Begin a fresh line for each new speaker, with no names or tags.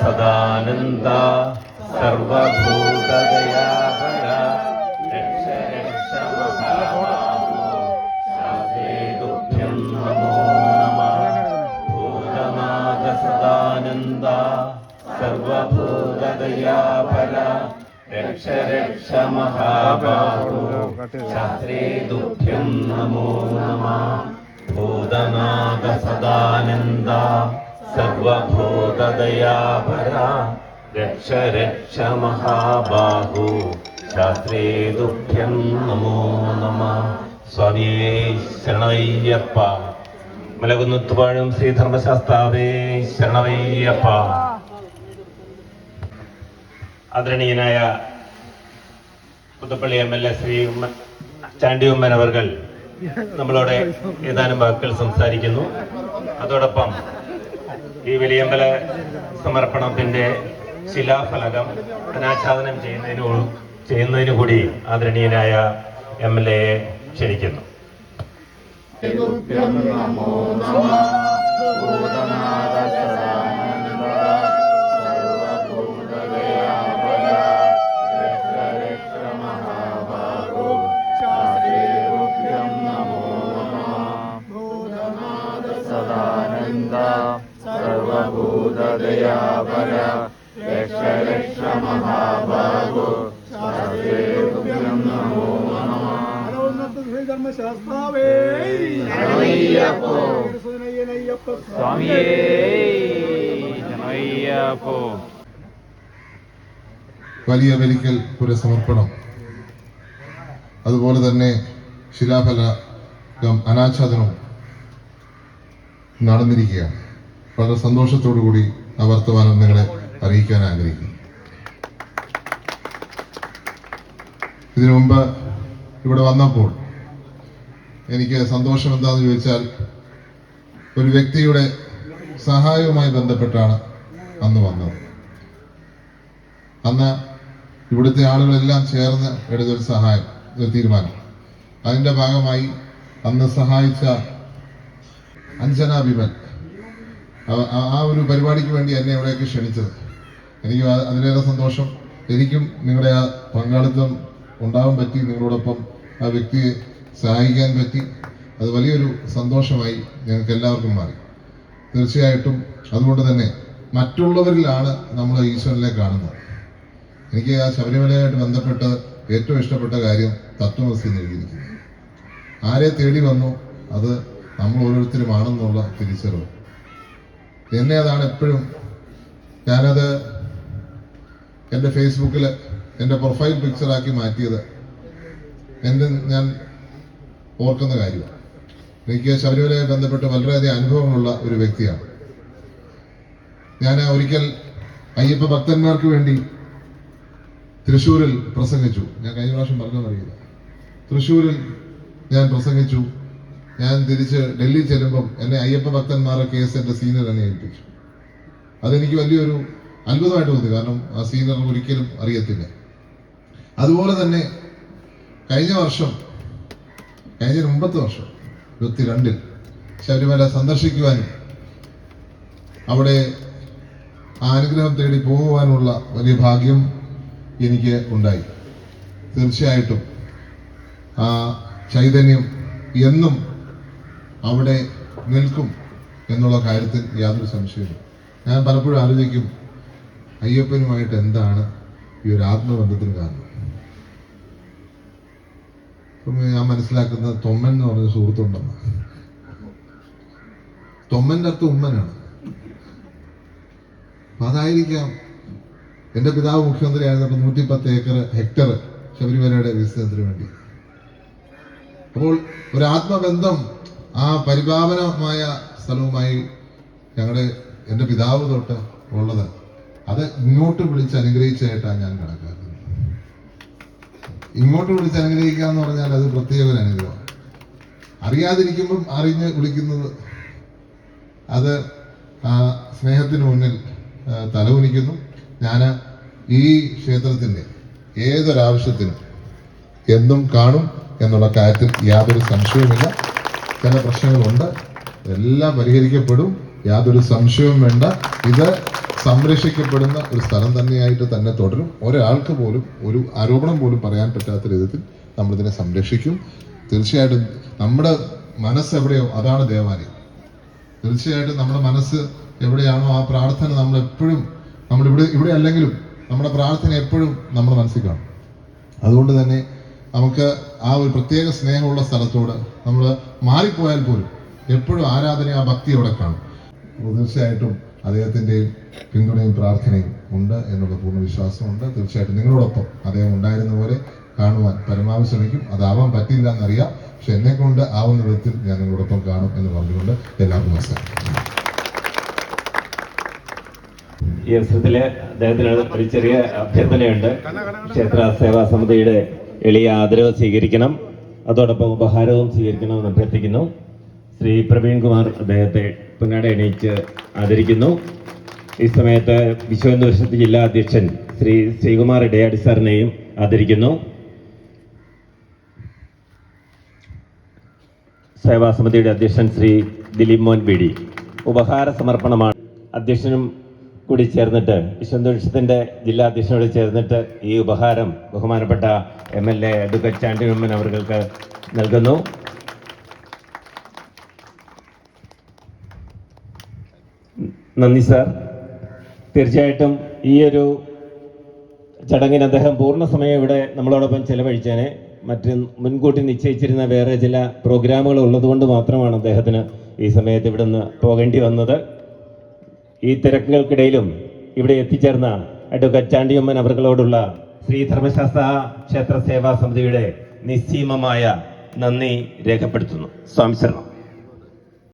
സദാനന്ദ സദാനന്ദ സർവഭൂതദയാപര രക്ഷ രക്ഷ മഹാബാഹു ശാസ്ത്രേ തുഭ്യം നമോ നമഃ. ഭൂതനാഥ സദാനന്ദ സർവഭൂതദയാപര. രക്ഷ രക്ഷ മഹാബാഹു. ശാസ്ത്രേ ദുഃഖ്യം നമോ നമ. സ്വാമിയേ ശരണയ്യപ്പ. മലകുന്നുത്തുപാഴും ശ്രീധർമ്മശാസ്താവേ ശരണവയ്യപ്പ ആദരണീയനായ Puthuppally M L A Shri Chandy Oommen അവർ നമ്മളോട് ഏതാനും വാക്കുകൾ സംസാരിക്കുന്നു. അതോടൊപ്പം ഈ വലിയമ്പല സമർപ്പണത്തിന്റെ ശിലാഫലകം അനാച്ഛാദനം ചെയ്യുന്നതിന് ചെയ്യുന്നതിനു കൂടി ആദരണീയനായ എം എൽ എയെ ക്ഷണിക്കുന്നു.
രക്ഷ രക്ഷ മഹാബാഹു
ധർമ്മശാസ്ത്രാവേ
ശരണയ്യപ്പോ.
സുനയ്യനയ്യപ്പ
സ്വാമിയേ ശരണയ്യപ്പോ
വലിയ വലിക്കൽ പുരസമർപ്പണം അതുപോലെ തന്നെ ശിലാഫലകം അനാച്ഛാദനവും നടന്നിരിക്കുകയാണ് വളരെ സന്തോഷത്തോടു കൂടി ആ വർത്തമാനം നിങ്ങളെ അറിയിക്കാൻ ആഗ്രഹിക്കുന്നു. ഇതിനു മുമ്പ് ഇവിടെ വന്നപ്പോൾ എനിക്ക് സന്തോഷം എന്താണെന്ന് ചോദിച്ചാൽ ഒരു വ്യക്തിയുടെ സഹായവുമായി ബന്ധപ്പെട്ടാണ് അന്ന് വന്നത്. അന്ന് ഇവിടുത്തെ ആളുകളെല്ലാം ചേർന്ന് എടുത്തൊരു സഹായം ഒരു തീരുമാനം. അതിന്റെ ഭാഗമായി അന്ന് സഹായിച്ച അഞ്ജന ബിമൻ ആ- ഒരു പരിപാടിക്ക് വേണ്ടി എന്നെ ഇവിടേക്ക് ക്ഷണിച്ചത്. എനിക്ക് അതിലേറെ സന്തോഷം. എനിക്കും നിങ്ങളുടെ ആ പങ്കാളിത്തം ഉണ്ടാവാൻ പറ്റി നിങ്ങളോടൊപ്പം ആ വ്യക്തിയെ സഹായിക്കാൻ പറ്റി. അത് വലിയൊരു സന്തോഷമായി ഞങ്ങൾക്ക് എല്ലാവർക്കും മാറി. തീർച്ചയായിട്ടും അതുകൊണ്ട് തന്നെ മറ്റുള്ളവരിലാണ് നമ്മൾ ഈശ്വരനെ കാണുന്നത്. എനിക്ക് ആ ശബരിമലയായിട്ട് ബന്ധപ്പെട്ട് ഏറ്റവും ഇഷ്ടപ്പെട്ട കാര്യം തത്വമസി എഴുതിയിരിക്കുന്നു. ആരെ തേടി വന്നു അത് നമ്മൾ ഓരോരുത്തരുമാണെന്നുള്ള തിരിച്ചറിവ്. എന്നെ അതാണ് എപ്പോഴും ഞാനത് എന്റെ ഫേസ്ബുക്കിൽ എന്റെ പ്രൊഫൈൽ പിക്ചറാക്കി മാറ്റിയത്. എന്റെ ഞാൻ ഓർക്കുന്ന കാര്യമാണ് എനിക്ക് ശബരിമലയെ ബന്ധപ്പെട്ട് വളരെയധികം അനുഭവങ്ങളുള്ള ഒരു വ്യക്തിയാണ്. ഞാൻ ഒരിക്കൽ അയ്യപ്പ ഭക്തന്മാർക്ക് വേണ്ടി തൃശ്ശൂരിൽ പ്രസംഗിച്ചു. ഞാൻ കഴിഞ്ഞ പ്രാവശ്യം പറഞ്ഞെന്നറിയില്ല തൃശ്ശൂരിൽ ഞാൻ പ്രസംഗിച്ചു. ഞാൻ തിരിച്ച് ഡൽഹി ചെല്ലുമ്പം എന്നെ അയ്യപ്പ ഭക്തന്മാരുടെ കേസ് എന്റെ സീനിയർ എന്നെ ഏൽപ്പിച്ചു. അതെനിക്ക് വലിയൊരു അത്ഭുതമായിട്ട് തോന്നി. കാരണം ആ സീനിയർ ഒരിക്കലും അറിയത്തില്ല. അതുപോലെ തന്നെ കഴിഞ്ഞ വർഷം കഴിഞ്ഞ മുമ്പത്തെ വർഷം ഇരുപത്തിരണ്ടിൽ ശബരിമല സന്ദർശിക്കുവാൻ അവിടെ ആ അനുഗ്രഹം തേടി പോകുവാനുള്ള വലിയ ഭാഗ്യം എനിക്ക് ഉണ്ടായി. തീർച്ചയായിട്ടും ആ ചൈതന്യം എന്നും അവിടെ നിൽക്കും എന്നുള്ള കാര്യത്തിൽ യാതൊരു സംശയവും ഞാൻ പലപ്പോഴും ആലോചിക്കും അയ്യപ്പനുമായിട്ട് എന്താണ് ഈ ഒരു ആത്മബന്ധത്തിന് കാരണം? ഞാൻ മനസ്സിലാക്കുന്നത് തൊമ്മൻ എന്ന് പറഞ്ഞ സുഹൃത്തുണ്ടെന്ന്. തൊമ്മന്റെ അർത്ഥം ഉമ്മനാണ്. അപ്പം അതായിരിക്കാം എന്റെ പിതാവ് മുഖ്യമന്ത്രി ആയിരുന്നപ്പോൾ നൂറ്റി പത്ത് ഏക്കർ ഹെക്ടർ ശബരിമലയുടെ വികസനത്തിന് വേണ്ടി. അപ്പോൾ ഒരു ആത്മബന്ധം ആ പരിപാവനമായ സ്ഥലവുമായി ഞങ്ങളുടെ എന്റെ പിതാവ് തൊട്ട് ഉള്ളത് അത് ഇങ്ങോട്ട് വിളിച്ച് അനുഗ്രഹിച്ചായിട്ടാണ് ഞാൻ കണക്കാക്കുന്നത്. ഇങ്ങോട്ട് വിളിച്ച് അനുഗ്രഹിക്കുക എന്ന് പറഞ്ഞാൽ അത് പ്രത്യേക ഒരു അനുഗ്രഹമാണ് അറിയാതിരിക്കുമ്പം അറിഞ്ഞ് വിളിക്കുന്നത് അത് ആ സ്നേഹത്തിന് മുന്നിൽ തലകുനിക്കുന്നു. ഞാൻ ഈ ക്ഷേത്രത്തിന്റെ ഏതൊരാവശ്യത്തിനും എന്നും കാണും എന്നുള്ള കാര്യത്തിൽ യാതൊരു സംശയവുമില്ല. ചില പ്രശ്നങ്ങളുണ്ട്. എല്ലാം പരിഹരിക്കപ്പെടും. യാതൊരു സംശയവും വേണ്ട. ഇത് സംരക്ഷിക്കപ്പെടുന്ന ഒരു സ്ഥലം തന്നെയായിട്ട് തന്നെ തുടരും. ഒരാൾക്ക് പോലും ഒരു ആരോപണം പോലും പറയാൻ പറ്റാത്ത രീതിയിൽ നമ്മളിതിനെ സംരക്ഷിക്കും. തീർച്ചയായിട്ടും നമ്മുടെ മനസ്സ് എവിടെയോ അതാണ് ദേവാലയം. തീർച്ചയായിട്ടും നമ്മുടെ മനസ്സ് എവിടെയാണോ ആ പ്രാർത്ഥന നമ്മൾ എപ്പോഴും നമ്മൾ ഇവിടെ ഇവിടെ അല്ലെങ്കിലും നമ്മുടെ പ്രാർത്ഥന എപ്പോഴും നമ്മുടെ മനസ്സിൽ കാണും. അതുകൊണ്ട് തന്നെ നമുക്ക് ആ ഒരു പ്രത്യേക സ്നേഹമുള്ള സ്ഥലത്തോട് നമ്മൾ മാറിപ്പോയാൽ പോലും എപ്പോഴും ആരാധന ആ ഭക്തി അവിടെ കാണും. തീർച്ചയായിട്ടും അദ്ദേഹത്തിന്റെയും പിന്തുണയും പ്രാർത്ഥനയും ഉണ്ട് എന്നുള്ള പൂർണ വിശ്വാസമുണ്ട് തീർച്ചയായിട്ടും നിങ്ങളോടൊപ്പം അദ്ദേഹം ഉണ്ടായിരുന്ന പോലെ കാണുവാൻ പരമാവധി ശ്രമിക്കും. അതാവാൻ പറ്റില്ല എന്നറിയാം. പക്ഷെ എന്നെ കൊണ്ട് ആവുന്ന വിധത്തിൽ ഞാൻ നിങ്ങളോടൊപ്പം കാണും എന്ന് പറഞ്ഞുകൊണ്ട് എല്ലാവർക്കും നമസ്കാരം.
ഈ അവസരത്തിൽ അദ്ദേഹത്തിന് ഒരു ചെറിയ അഭ്യർത്ഥനയുണ്ട്. ക്ഷേത്ര സേവാ സമിതിയുടെ എളിയ ആദരവ് സ്വീകരിക്കണം. അതോടൊപ്പം ഉപഹാരവും സ്വീകരിക്കണമെന്ന് അഭ്യർത്ഥിക്കുന്നു. ശ്രീ പ്രവീൺ കുമാർ അദ്ദേഹത്തെ പിന്നാടെ എണീച്ച് ആദരിക്കുന്നു. ഈ സമയത്ത് വിശ്വഹിന്ദുപരിഷത്ത് ജില്ലാ അധ്യക്ഷൻ ശ്രീ ശ്രീകുമാർ ഇടയാടി സാറിനെയും ആദരിക്കുന്നു. സേവാ സമിതിയുടെ അധ്യക്ഷൻ ശ്രീ ദിലീപ് മോൻ ബി ഡി. ഉപഹാര സമർപ്പണമാണ്. അധ്യക്ഷനും കൂടി ചേർന്നിട്ട് വിശ്വന്തോഷത്തിന്റെ ജില്ലാ അധ്യക്ഷനോട് ചേർന്നിട്ട് ഈ ഉപഹാരം ബഹുമാനപ്പെട്ട M L A advocate Chandy അവർക്ക് നൽകുന്നു. നന്ദി സാർ. തീർച്ചയായിട്ടും ഈ ഒരു ചടങ്ങിന് അദ്ദേഹം പൂർണ സമയം ഇവിടെ നമ്മളോടൊപ്പം ചെലവഴിച്ചേനെ. മറ്റ് മുൻകൂട്ടി നിശ്ചയിച്ചിരുന്ന വേറെ ചില പ്രോഗ്രാമുകൾ ഉള്ളതുകൊണ്ട് മാത്രമാണ് അദ്ദേഹത്തിന് ഈ സമയത്ത് ഇവിടെ നിന്ന് പോകേണ്ടി വന്നത്. ഈ തിരക്കുകൾക്കിടയിലും ഇവിടെ എത്തിച്ചേർന്ന അഡ്വക്കേറ്റ് ചാണ്ടിയമ്മൻ അവർകളോടുള്ള ശ്രീ ധർമ്മശാസ്ത്ര ക്ഷേത്ര സേവാ സമിതിയുടെ നിസ്സീമമായ നന്ദി രേഖപ്പെടുത്തുന്നു. സ്വാമി ശരണം.